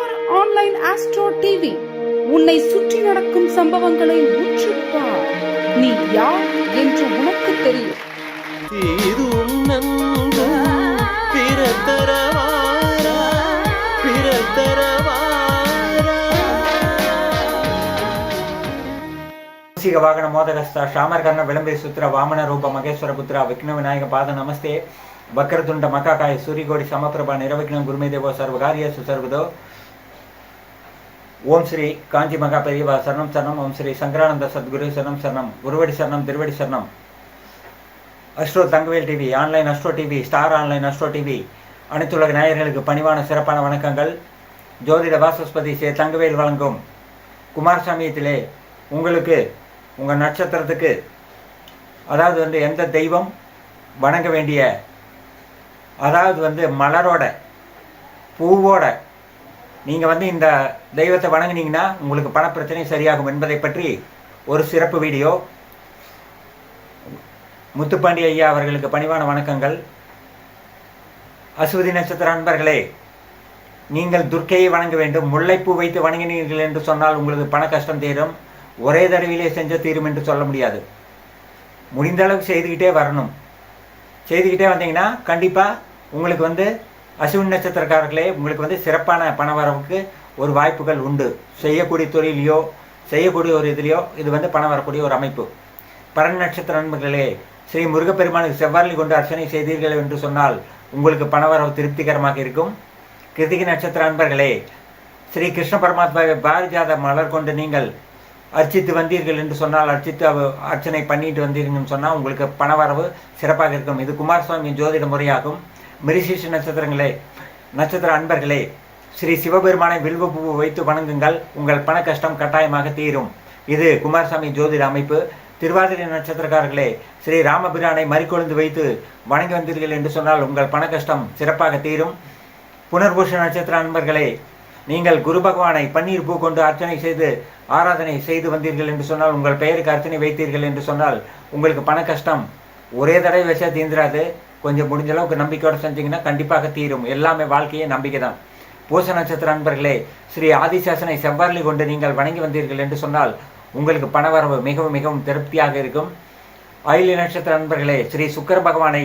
Star online astro TV. உன்னை சுற்றி நடக்கும் சம்பவங்களை உற்றுப்பார். நீ யார் என்று உனக்கு தெரியும். தீரும் நன்கு பிறத்தரவாரா? பிறத்தரவாரா? சீக வாகன மோதகஸ்தா ஷாமர்கர்ண விளம்பரி சுத்திர வாமன ரூப மகேஸ்வர புத்திரா விக்ன விநாயக பாத நமஸ்தே. வக்கரதுண்ட மக்காக்காய சூரியகோடி சமபிரபா நிரவிக்னம் குருமே தேவோ சர்வகாரிய சுசர்வதோ. ஓம் ஸ்ரீ காஞ்சி மகா பெரியவா சரணம் சரணம். ஓம் ஸ்ரீ சங்கரானந்த சத்குரு சரணம் சரணம். குருவடி சரணம் திருவடி சரணம். Astro Thangavel TV online astro TV star online astro TV அனைத்துலக நேயர்களுக்கு பணிவான சிறப்பான வணக்கங்கள். ஜோதிட வாசஸ்பதி சே தங்கவேல் வழங்கும் குமாரசாமியத்திலே உங்களுக்கு உங்கள் நட்சத்திரத்துக்கு அதாவது வந்து எந்த தெய்வம் வணங்க வேண்டிய அதாவது வந்து மலரோட பூவோட நீங்கள் வந்து இந்த தெய்வத்தை வணங்குனீங்கன்னா உங்களுக்கு பணப்பிரச்சனை சரியாகும் என்பதை பற்றி ஒரு சிறப்பு வீடியோ. முத்துப்பாண்டி ஐயா அவர்களுக்கு பணிவான வணக்கங்கள். அசுவதி நட்சத்திர அன்பர்களே நீங்கள் துர்க்கையை வணங்க வேண்டும். முல்லைப்பூ வைத்து வணங்கினீர்கள் என்று சொன்னால் உங்களுக்கு பண கஷ்டம் தீரும். ஒரே தடவையிலே செஞ்ச தீரும் என்று சொல்ல முடியாது. முடிந்த அளவுக்கு செய்துக்கிட்டே வரணும். செய்துக்கிட்டே வந்தீங்கன்னா கண்டிப்பாக உங்களுக்கு வந்து அசுவின் நட்சத்திரக்காரர்களே உங்களுக்கு வந்து சிறப்பான பண வரவுக்கு ஒரு வாய்ப்புகள் உண்டு. செய்யக்கூடிய தொழிலையோ செய்யக்கூடிய ஒரு இதுலையோ இது வந்து பணம் வரக்கூடிய ஒரு அமைப்பு. பரண் நட்சத்திர நண்பர்களே ஸ்ரீ முருகப்பெருமானுக்கு செவ்வாழி கொண்டு அர்ச்சனை செய்தீர்கள் என்று சொன்னால் உங்களுக்கு பணவரவு திருப்திகரமாக இருக்கும். கிருத்திகை நட்சத்திர நண்பர்களே ஸ்ரீ கிருஷ்ண பரமாத்மாவை பாரிஜாத மலர் கொண்டு நீங்கள் அர்ச்சித்து வந்தீர்கள் என்று சொன்னால் அர்ச்சித்து அவ- அர்ச்சனை பண்ணிட்டு வந்தீர்கள்னு சொன்னால் உங்களுக்கு பணவரவு சிறப்பாக இருக்கும். இது குமாரசுவாமி ஜோதிட முறையாகும். மிருசீஷ நட்சத்திரங்களே நட்சத்திர அன்பர்களே ஸ்ரீ சிவபெருமானை வில்வ பூ வைத்து வணங்குங்கள். உங்கள் பண கஷ்டம் கட்டாயமாக தீரும். இது குமாரசாமி ஜோதிட அமைப்பு. திருவாதிரை நட்சத்திரக்காரர்களே ஸ்ரீ ராமபிரானை மறிக்கொழுந்து வைத்து வணங்கி வந்தீர்கள் என்று சொன்னால் உங்கள் பண கஷ்டம் சிறப்பாக தீரும். புனர்பூஷ நட்சத்திர அன்பர்களே நீங்கள் குரு பகவானை பன்னீர் பூ கொண்டு அர்ச்சனை செய்து ஆராதனை செய்து வந்தீர்கள் என்று சொன்னால் உங்கள் பெயருக்கு அர்ச்சனை வைத்தீர்கள் என்று சொன்னால் உங்களுக்கு பண கஷ்டம் ஒரே தடவை வச்சா தீந்திராது. கொஞ்சம் முடிஞ்ச அளவுக்கு நம்பிக்கையோடு செஞ்சீங்கன்னா கண்டிப்பாக தீரும். எல்லாமே வாழ்க்கையே நம்பிக்கை தான் பூச நட்சத்திர அன்பர்களே ஸ்ரீ ஆதிசாசனை செவ்வாறலி கொண்டு நீங்கள் வணங்கி வந்தீர்கள் என்று சொன்னால் உங்களுக்கு பணவரவு மிகவும் மிகவும் திருப்தியாக இருக்கும். ஆயிலி நட்சத்திர அன்பர்களே ஸ்ரீ சுக்கர பகவானை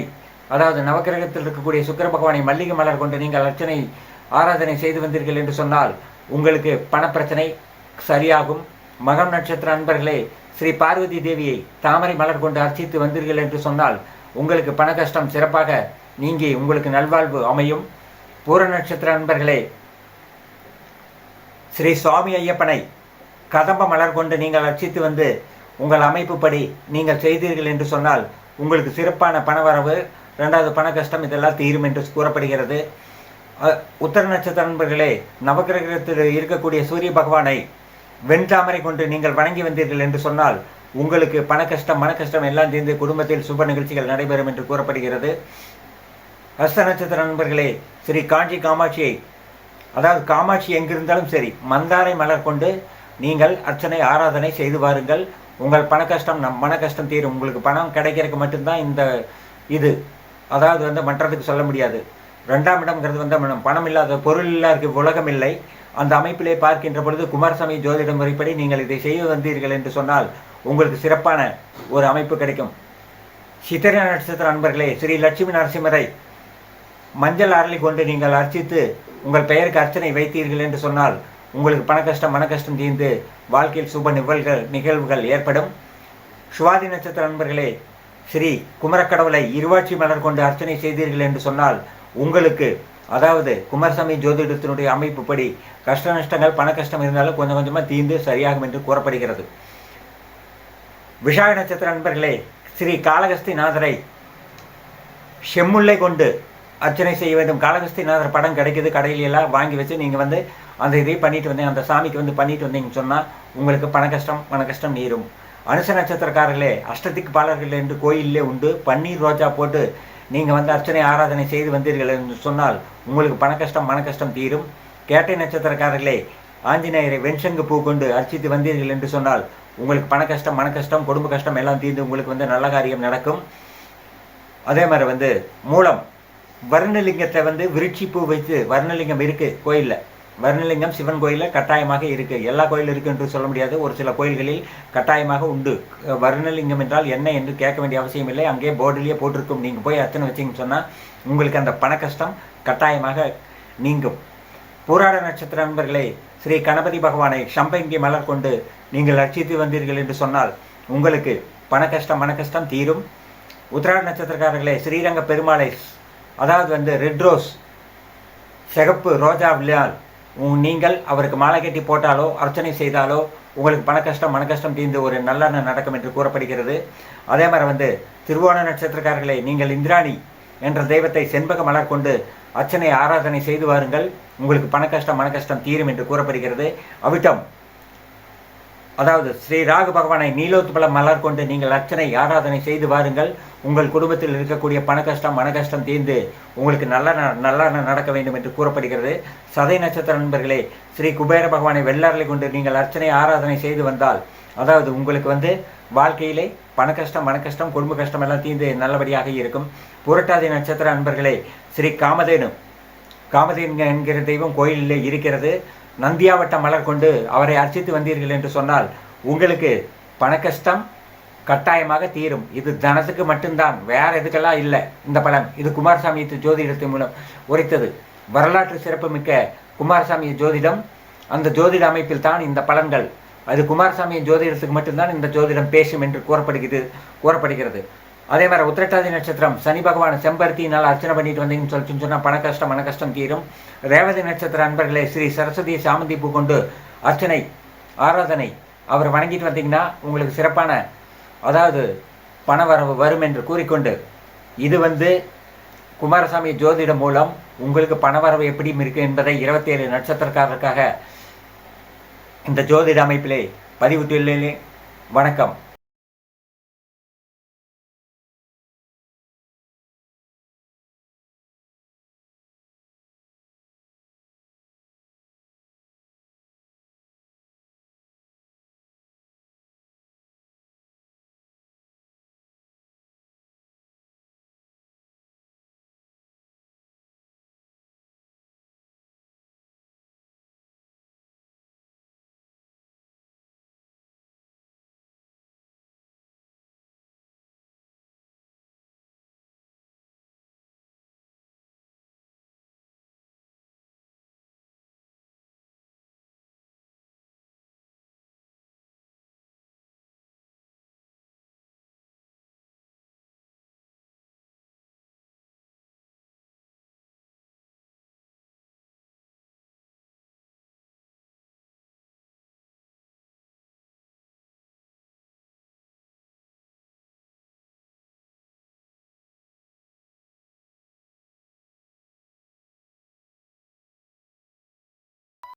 அதாவது நவக்கிரகத்தில் இருக்கக்கூடிய சுக்கர பகவானை மல்லிகை மலர் கொண்டு நீங்கள் அர்ச்சனை ஆராதனை செய்து வந்தீர்கள் என்று சொன்னால் உங்களுக்கு பணப்பிரச்சனை சரியாகும். மகம் நட்சத்திர அன்பர்களே ஸ்ரீ பார்வதி தேவியை தாமரை மலர் கொண்டு அர்ச்சித்து வந்தீர்கள் என்று சொன்னால் உங்களுக்கு பண கஷ்டம் சிறப்பாக நீங்கி உங்களுக்கு நல்வாழ்வு அமையும். பூர நட்சத்திர நண்பர்களே ஸ்ரீ சுவாமி ஐயப்பனை கதம்ப மலர் கொண்டு நீங்கள் அர்ச்சித்து வந்து உங்கள் அமைப்புப்படி நீங்கள் செய்தீர்கள் என்று சொன்னால் உங்களுக்கு சிறப்பான பணவரவு ரெண்டாவது பண கஷ்டம் இதெல்லாம் தீரும் என்று கூறப்படுகிறது. உத்தர நட்சத்திர நண்பர்களே நவக்கிரகத்தில் இருக்கக்கூடிய சூரிய பகவானை வெண்தாமரை கொண்டு நீங்கள் வணங்கி வந்தீர்கள் என்று சொன்னால் உங்களுக்கு பண கஷ்டம் மன கஷ்டம் எல்லாம் தீர்ந்து குடும்பத்தில் சுப நிகழ்ச்சிகள் நடைபெறும் என்று கூறப்படுகிறது. ஹஸ்த நட்சத்திர நண்பர்களே ஸ்ரீ காஞ்சி காமாட்சியை அதாவது காமாட்சி எங்கிருந்தாலும் சரி மந்தாரை மலர் கொண்டு நீங்கள் அர்ச்சனை ஆராதனை செய்து வாருங்கள். உங்கள் பண கஷ்டம் நம் மன கஷ்டம் தீரும். உங்களுக்கு பணம் கிடைக்கிறதுக்கு மட்டும்தான் இந்த இது. அதாவது வந்து மற்றதுக்கு சொல்ல முடியாது. ரெண்டாம் இடம்ங்கிறது வந்து பணம் இல்லாத பொருள் இல்லாத உலகம் இல்லை. அந்த அமைப்பிலே பார்க்கின்ற பொழுது குமாரசாமி ஜோதிட முறைப்படி நீங்கள் இதை செய்ய வந்தீர்கள் என்று சொன்னால் உங்களுக்கு சிறப்பான ஒரு அமைப்பு கிடைக்கும். சித்திரை நட்சத்திர அன்பர்களே ஸ்ரீ லட்சுமி நரசிம்மரை மஞ்சள் அரளி கொண்டு நீங்கள் அர்ச்சித்து உங்கள் பெயருக்கு அர்ச்சனை வைத்தீர்கள் என்று சொன்னால் உங்களுக்கு பண கஷ்டம் மன கஷ்டம் தீர்ந்து வாழ்க்கையில் சுப நிகழ்வுகள் நிகழ்வுகள் ஏற்படும். சுவாதி நட்சத்திர நண்பர்களே ஸ்ரீ குமரக்கடவுளை இருவாட்சி மலர் கொண்டு அர்ச்சனை செய்தீர்கள் என்று சொன்னால் உங்களுக்கு அதாவது குமாரசாமி ஜோதிடத்தினுடைய அமைப்புப்படி கஷ்ட நஷ்டங்கள் பண கஷ்டம் இருந்தாலும் கொஞ்சம் கொஞ்சமாக தீர்ந்து சரியாகும் என்று கூறப்படுகிறது. விஷாக நட்சத்திர நண்பர்களே ஸ்ரீ காளகஸ்தி நாதரை செம்முல்லை கொண்டு அர்ச்சனை செய்ய வேண்டும். காளகஸ்திநாதர் படம் கிடைக்குது கடையில் எல்லாம் வாங்கி வச்சு நீங்கள் வந்து அந்த இதை பண்ணிட்டு வந்தீங்க அந்த சாமிக்கு வந்து பண்ணிட்டு வந்தீங்கன்னு சொன்னால் உங்களுக்கு பண கஷ்டம் பண கஷ்டம் நீரும். அனுச நட்சத்திரக்காரர்களே அஷ்டதிக்கு பாலர்கள் என்று கோயிலே உண்டு. பன்னீர் ரோஜா போட்டு நீங்கள் வந்து அர்ச்சனை ஆராதனை செய்து வந்தீர்கள் என்று சொன்னால் உங்களுக்கு பண கஷ்டம் மன கஷ்டம் தீரும். கேட்டை நட்சத்திரக்காரர்களே ஆஞ்சநேயரை வெண்சங்கு பூ கொண்டு அர்ச்சித்து வந்தீர்கள் என்று சொன்னால் உங்களுக்கு பண கஷ்டம் மன கஷ்டம் குடும்ப கஷ்டம் எல்லாம் தீர்ந்து உங்களுக்கு வந்து நல்ல காரியம் நடக்கும். அதே மாதிரி வந்து மூலம் வர்ணலிங்கத்தை வந்து விருட்சி பூ வைத்து வர்ணலிங்கம் இருக்குது கோயிலில். வர்ணலிங்கம் சிவன் கோயிலில் கட்டாயமாக இருக்குது எல்லா கோயிலும் இருக்குது என்று சொல்ல முடியாது. ஒரு சில கோயில்களில் கட்டாயமாக உண்டு. வர்ணலிங்கம் என்றால் என்ன என்று கேட்க வேண்டிய அவசியம் இல்லை. அங்கே போர்டிலேயே போட்டிருக்கும். நீங்கள் போய் அர்ச்சனை வச்சிங்கன்னு சொன்னால் உங்களுக்கு அந்த பண கஷ்டம் கட்டாயமாக நீங்கும். பூராட நட்சத்திர நண்பர்களே ஸ்ரீ கணபதி பகவானை சம்பங்கி மலர் கொண்டு நீங்கள் அர்ச்சித்து வந்தீர்கள் என்று சொன்னால் உங்களுக்கு பண கஷ்டம் மன கஷ்டம் தீரும். உத்திராட நட்சத்திரக்காரர்களே ஸ்ரீரங்க பெருமாளை அதாவது வந்து ரெட் ரோஸ் சிகப்பு ரோஜா விழால் நீங்கள் அவருக்கு மாலை கட்டி போட்டாலோ அர்ச்சனை செய்தாலோ உங்களுக்கு பண கஷ்டம் மன கஷ்டம் தீர்ந்து ஒரு நல்ல நடக்கும் என்று கூறப்படுகிறது. அதே மாதிரி வந்து திருவோண நட்சத்திரக்காரர்களே நீங்கள் இந்திராணி என்ற தெய்வத்தை செண்பக மலர் கொண்டு அர்ச்சனை ஆராதனை செய்து வாருங்கள். உங்களுக்கு பண கஷ்டம் மன கஷ்டம் தீரும் என்று கூறப்படுகிறது. அவிட்டம். அதாவது ஸ்ரீ ராகு பகவானை நீலோத்பல மலர் கொண்டு நீங்கள் அர்ச்சனை ஆராதனை செய்து வாருங்கள். உங்கள் குடும்பத்தில் இருக்கக்கூடிய பண கஷ்டம் மன கஷ்டம் தீர்ந்து உங்களுக்கு நல்ல ந- நல்ல நடக்க வேண்டும் என்று கூறப்படுகிறது. சதை நட்சத்திர நண்பர்களே ஸ்ரீ குபேர பகவானை வெள்ளாரலை கொண்டு நீங்கள் அர்ச்சனை ஆராதனை செய்து வந்தால் அதாவது உங்களுக்கு வந்து வாழ்க்கையிலே பண கஷ்டம் மன கஷ்டம் குடும்ப கஷ்டம் எல்லாம் தீர்ந்து நல்லபடியாக இருக்கும். புரட்டாதி நட்சத்திர அன்பர்களே ஸ்ரீ காமதேனு. காமதேன் என்கிற தெய்வம் கோயிலில் இருக்கிறது. நந்தியாவட்ட மலர் கொண்டு அவரை அர்ச்சித்து வந்தீர்கள் என்று சொன்னால் உங்களுக்கு பண கஷ்டம் கட்டாயமாக தீரும். இது தனத்துக்கு மட்டும்தான் வேற எதுக்கெல்லாம் இல்லை. இந்த பலன். இது குமாரசாமி ஜோதிடத்தின் மூலம் உரைத்தது. வரலாற்று சிறப்புமிக்க குமாரசாமி ஜோதிடம். அந்த ஜோதிட அமைப்பில் தான் இந்த பலன்கள். அது குமாரசாமி ஜோதிடத்துக்கு மட்டும்தான் இந்த ஜோதிடம் பேசும் என்று கூறப்படுகிறது கூறப்படுகிறது. அதே மாதிரி உத்திரட்டாதி நட்சத்திரம் சனி பகவான் செம்பருத்தினால் அர்ச்சனை பண்ணிட்டு வந்தீங்கன்னு சொல்லிட்டு சொன்னால் பண கஷ்டம் மன கஷ்டம் தீரும். ரேவதி நட்சத்திர அன்பர்களே ஸ்ரீ சரஸ்வதி சாமந்தி பூ கொண்டு அர்ச்சனை ஆராதனை அவர் வணங்கிட்டு வந்தீங்கன்னா உங்களுக்கு சிறப்பான அதாவது பண வரவு வரும் என்று கூறிக்கொண்டு இது வந்து குமாரசாமி ஜோதிடம் மூலம் உங்களுக்கு பணவரவு எப்படி இருக்கு என்பதை இருபத்தி ஏழு நட்சத்திரக்காரருக்காக இந்த ஜோதிட அமைப்பிலே பதிவிட்டுள்ளேன் வணக்கம்.